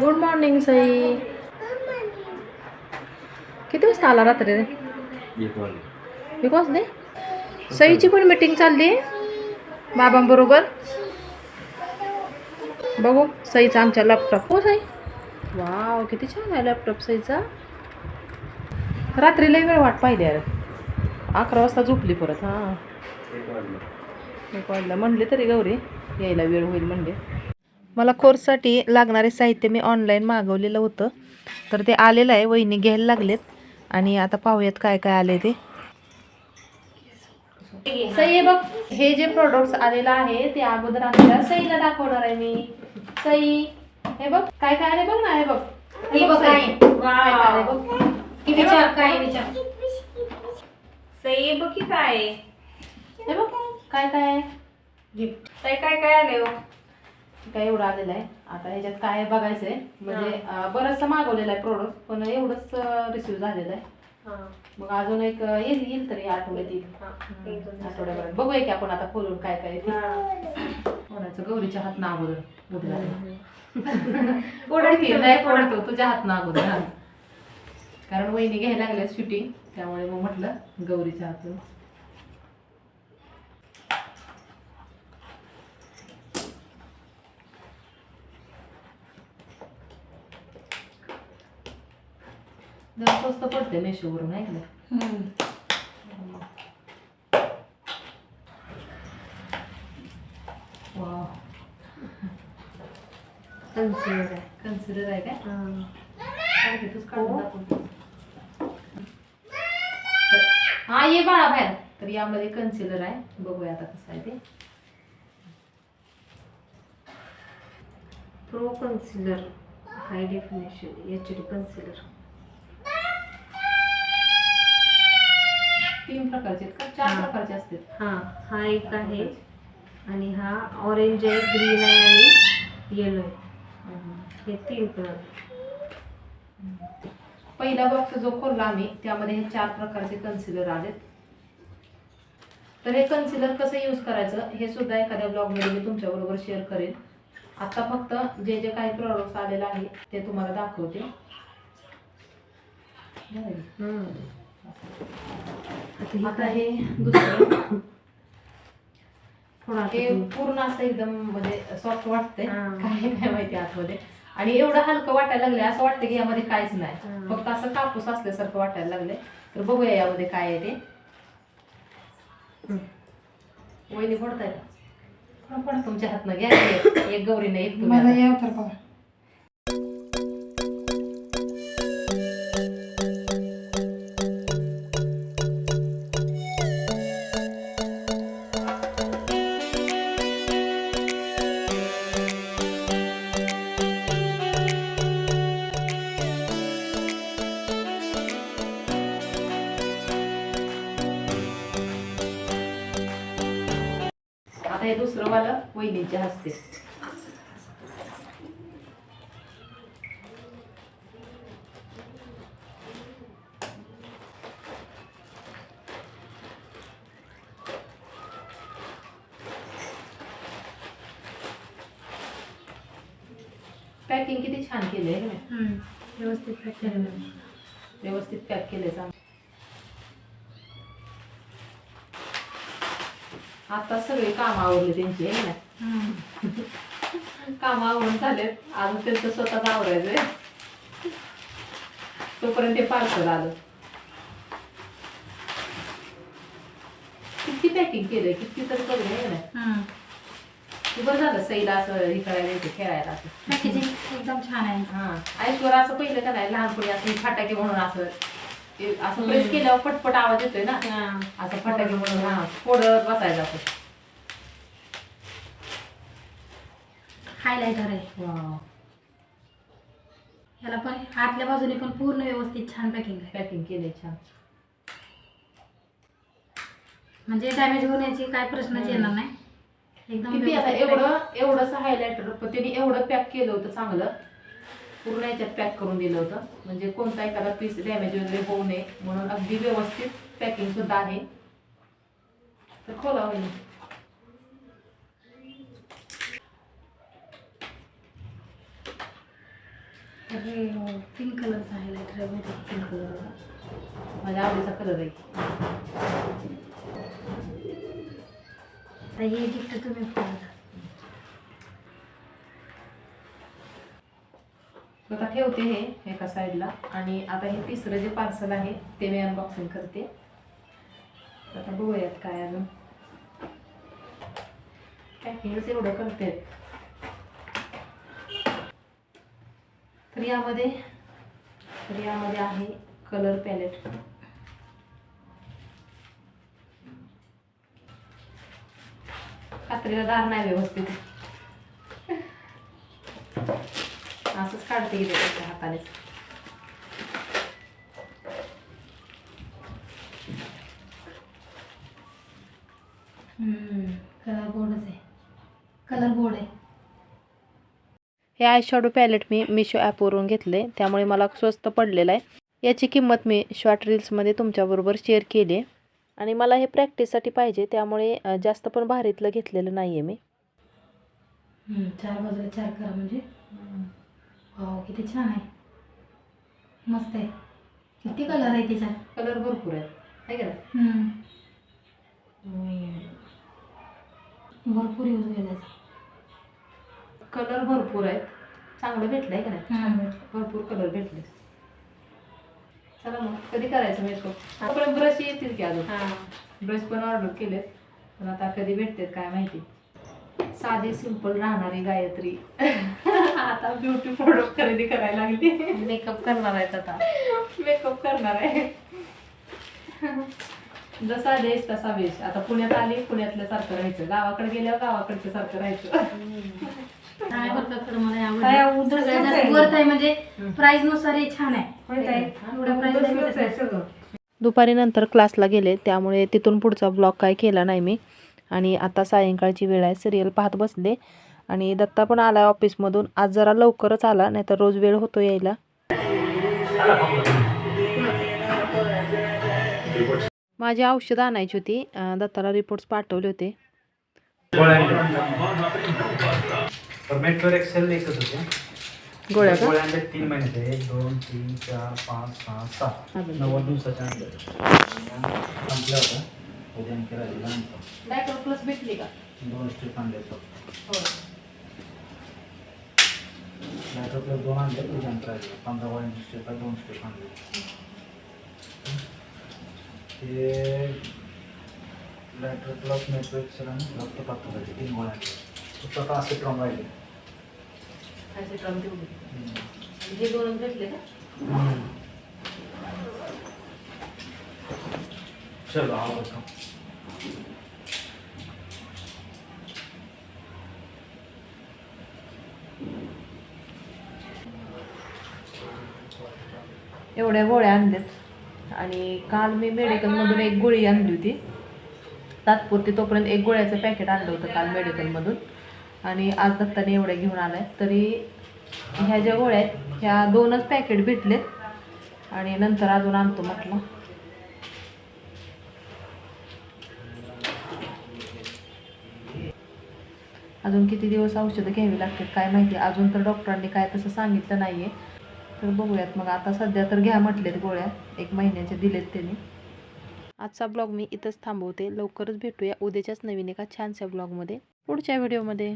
Good morning Sai किती वाजता आला रात्री? एक वाजले. सईची पण मीटिंग चालली. बाबांबरोबर. बघू सईचा आमच्या लॅपटॉप हो सई. वाव किती छान आहे लॅपटॉप सईचा. रात्री लई वेळ वाट पाहिली अरे. अकरा वाजता झोपली परत हां. एक वाजला. म्हणले तरी गौरी यायला वेळ होईल म्हणले. मला कोर्ससाठी लागणारे साहित्य मी ऑनलाईन मागवलेलं होतं. तर ते आलेलं आहे वहिनी घ्यायला लागलेत. आणि आता पाहूयात काय काय आले ते. सई हे बघ हे जे प्रोडक्ट्स आलेलं आहे ते अगोदर आमच्या सईला दाखवणार आहे मी. सई हे बघ काय काय आले बघ ना हे बघ. हे बघ. काय? काय काय आले बघ. की विचार काय विचार? सई बघ की काय हे बघ काय काय आहे? गिफ्ट काय काय काय आले हो? काय एवढं आलेलं आहे. आता ह्याच्यात काय बघायचं आहे म्हणजे अं, बरंचसं मागवलेलं आहे प्रोडक्ट पण एवढंच रिसिव्ह झालेलं आहे. मग अजून एक येईल येईल तरी आठवड्यात येईल. आठवड्याभरात. बघूया की आपण आता खोलून काय काय कोणाचं? गौरीच्या हात ना अगोदर नाही ओढतो तुझ्या हात ना अगोदर. कारण वहिनी घ्यायला लागल्या शूटिंग त्यामुळे मग म्हटलं गौरीच्या हातून. जरा स्वस्त पडते मेशोवरून ऐकलं वाव कन्सिलर आहे कन्सिडर आहे काय तूच काढून दाखव. हा ये बाळा बाहेर तर यामध्ये कन्सिलर आहे बघूया आता कसं आहे ते pro concealer high definition H D concealer तीन प्रकारचे आहेत का? चार हा. प्रकारचे असतात. हा हा एक आहे. आणि हा ऑरेंज आहे ग्रीन आहे आणि येलो आहे. हे तीन कलर पहिला बॉक्स जो खोलला आम्ही त्यामध्ये हे चार प्रकारचे कन्सिलर आलेत. तर हे कन्सिलर कसं यूज करायचं हे सुद्धा एखाद्या ब्लॉगमध्ये मी तुमच्या बरोबर शेअर करेन. आता फक्त जे जे काही प्रॉडक्ट्स आलेले आहे ते तुम्हाला दाखवते. आता हे दुसरं. थोडा हे पूर्ण असं एकदम म्हणजे सॉफ्ट वाटतंय. काय काय माहिती आतमध्ये. आणि एवढं हलकं वाटायला लागले असं वाटतं की यामध्ये काहीच नाही. फक्त असं कापूस असल्यासारखं वाटायला लागले तर बघूया यामध्ये काय आहे ते. वहिनी पडताय पड तुमच्या हातनं. घ्या एक- गौरीने एक तुम्ही आता. हे दुसरं वालं वहिनीच्या हस्ते पॅकिंग किती छान केली आहे व्यवस्थित pack केलेलं आहे. व्यवस्थित पॅक केले आता सगळे काम आवरले त्यांची आहे ना? काम आवरून झालेत. अजून त्यांचं स्वतःच आवरायचंय. तोपर्यंत ते पार्सल आलं. किती पॅकिंग केलंय? किती तर करून ना? बरं झालं सईला असं हे करायला येते खेळायला असं. पॅकेजिंग एकदम छान आहे. हा. ऐश्वर असं पहिलं का नाही? लहानपणी असं फटाके म्हणून असं ते असं प्रेस केल्यावर पटपट आवाज येतोय ना? असं फटाके म्हणून हा फोडत बसायचं असं. हायलायटर आहे. ह्याला पण आतल्या बाजूने पण पूर्ण व्यवस्थित छान पॅकिंग आहे. पॅकिंग केले छान. म्हणजे डॅमेज होण्याची काय प्रश्नच येणार नाही. एकदम किती आता व्यवस्थित एवढं एवढंसं हायलायटर पण त्यांनी एवढं पॅक केलं होतं चांगलं. पूर्ण याच्यात पॅक करून दिलं होतं. म्हणजे कोणता एखादा पीस डॅमेज वगैरे होऊ नये म्हणून अगदी व्यवस्थित पॅकिंग सुद्धा आहे. तर खोला होईल पिंक कलरचा पिंक कलर माझ्या आवडीचा कलर आहे. हे गिफ्ट तुम्ही आता ठेवते हे एका साईडला आणि आता हे तिसरं जे पार्सल आहे ते मी अनबॉक्सिंग करते. आता बघूयात काय अजून. पॅकिंगच एवढं करते. तर यामध्ये तर यामध्ये आहे कलर पॅलेट कात्रीला दार नाही व्यवस्थित. असंच काढते गेले त्याच्या हाताने कलर बोर्डच आहे कलर बोर्ड आहे. हे आय शॅडो पॅलेट मी मिशो ॲपवरून घेतले. त्यामुळे मला स्वस्त पडलेलं आहे. याची किंमत मी शॉर्ट रील्समध्ये तुमच्याबरोबर शेअर केली आहे. आणि मला हे प्रॅक्टिससाठी पाहिजे त्यामुळे जास्त पण भारीतलं घेतलेलं नाही आहे मी चार बाजूला चार करा म्हणजे. वाव किती छान आहे. मस्त आहे. किती कलर आहे त्याच्यात कलर भरपूर आहे का हम्म, भरपूर यूज केल्याचा कलर भरपूर आहेत. चांगलं भेटलं आहे का नाही. भरपूर कलर भेटले. चला मग कधी करायचं मेकअप? आपले ब्रश येतील की अजून? ब्रश पण ऑर्डर केलेत. पण आता कधी भेटतात काय माहिती? साधी सिंपल राहणारी गायत्री. आता ब्युटी प्रोडक्ट खरेदी करायला लागली. मेकअप करणार आहेत आता. मेकअप करणार आहे. जसा देश तसा वेश. आता पुण्यात आली पुण्यातल्या सारखं राहायचं. गावाकडे गेल्यावर गावाकडच्या सारखं राहायचं. काय बरं खरं मला काय आवडलं उद्या सगळ्यात स्वस्त जास्त आहे. वर्थ आहे म्हणजे प्राइसनुसार हे छान आहे. होय ताई? एवढ्या प्राइस स्वस्त आहे सगळं? दुपारी नंतर क्लासला गेले. त्यामुळे तिथून पुढचा ब्लॉग काय केला नाही मी. आणि आता सायंकाळची वेळ आहे. सिरियल पाहत बसले. आणि दत्ता पण आला ऑफिसमधून. आज जरा लवकरच आला नाहीतर रोज वेळ होतो यायला. माझी औषधं आणायची होती. दत्ताला रिपोर्ट्स पाठवले होते. गोळ्या का? गोळ्यांचे तीन महिने एक दोन तीन चार पाच सहा सात अजून. नव्वद दिवसाच्या संपल्या होत्या उद्या दोन स्ट्रीप आणले हो नाहीतर प्लस दोन आणले उद्या आणखी राहिले पंधरा स्ट्रीप आहे दोन स्ट्रीप आणले ते लॅटर प्लस मेट्रो एक्सेल आणि रक्त पात्र तीन गोळ्या फक्त आता असे क्रम राहिले हे दोन भेटले का चलो आवडतो एवढ्या गोळ्या आणल्यात. आणि काल मी मेडिकलमधून एक गोळी आणली होती. तात्पुरती तोपर्यंत एक गोळ्याचं पॅकेट आणलं होतं काल मेडिकलमधून. आणि आज दत्ताने एवढ्या घेऊन आलाय. तरी ह्या ज्या गोळ्या आहेत ह्या दोनच पॅकेट भेटलेत. आणि नंतर अजून आणतो म्हटलं. अजून किती दिवस औषधं घ्यावी लागतात काय माहिती? अजून तर डॉक्टरांनी काय तसं सांगितलं नाही आहे तर बघूयात मग. आता सध्या तर घ्या म्हटलेत गोळ्या. एक महिन्याचे दिलेत त्यांनी. आजचा ब्लॉग मी इथंच थांबवते. लवकरच भेटूया उद्याच्याच नवीन एका छानशा ब्लॉगमध्ये. पुढच्या व्हिडिओमध्ये.